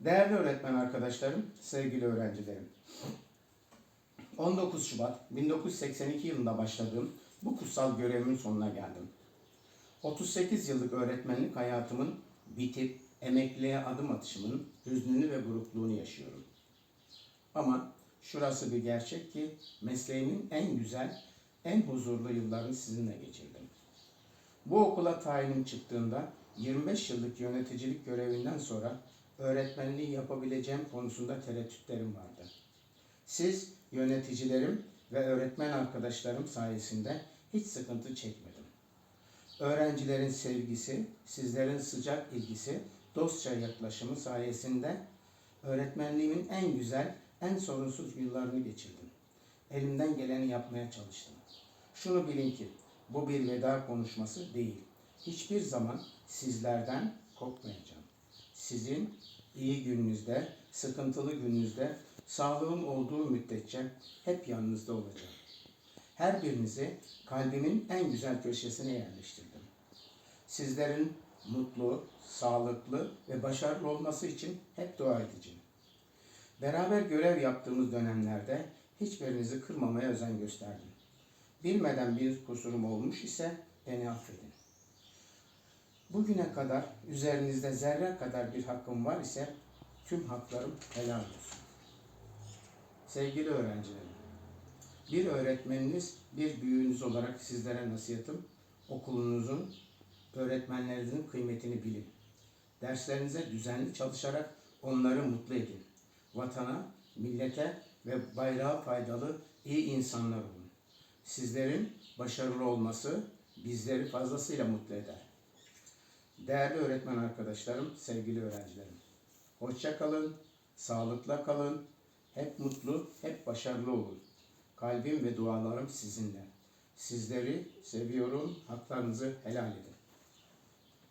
Değerli öğretmen arkadaşlarım, sevgili öğrencilerim. 19 Şubat 1982 yılında başladığım bu kutsal görevimin sonuna geldim. 38 yıllık öğretmenlik hayatımın bitip emekliliğe adım atışımın hüznünü ve burukluğunu yaşıyorum. Ama şurası bir gerçek ki mesleğimin en güzel, en huzurlu yıllarını sizinle geçirdim. Bu okula tayinim çıktığında 25 yıllık yöneticilik görevinden sonra öğretmenliği yapabileceğim konusunda tereddütlerim vardı. Siz yöneticilerim ve öğretmen arkadaşlarım sayesinde hiç sıkıntı çekmedim. Öğrencilerin sevgisi, sizlerin sıcak ilgisi, dostça yaklaşımı sayesinde öğretmenliğimin en güzel, en sorunsuz yıllarını geçirdim. Elimden geleni yapmaya çalıştım. Şunu bilin ki bu bir veda konuşması değil. Hiçbir zaman sizlerden kopmayacağım. Sizin iyi gününüzde, sıkıntılı gününüzde, sağlığım olduğu müddetçe hep yanınızda olacağım. Her birinizi kalbimin en güzel köşesine yerleştirdim. Sizlerin mutlu, sağlıklı ve başarılı olması için hep dua edeceğim. Beraber görev yaptığımız dönemlerde hiçbirinizi kırmamaya özen gösterdim. Bilmeden bir kusurum olmuş ise beni affedin. Bugüne kadar üzerinizde zerre kadar bir hakkım var ise tüm haklarım helal olsun. Sevgili öğrencilerim, bir öğretmeniniz, bir büyüğünüz olarak sizlere nasihatim, okulunuzun, öğretmenlerinizin kıymetini bilin. Derslerinize düzenli çalışarak onları mutlu edin. Vatana, millete ve bayrağa faydalı iyi insanlar olun. Sizlerin başarılı olması bizleri fazlasıyla mutlu eder. Değerli öğretmen arkadaşlarım, sevgili öğrencilerim. Hoşça kalın, sağlıkla kalın, hep mutlu, hep başarılı olun. Kalbim ve dualarım sizinle. Sizleri seviyorum, haklarınızı helal edin.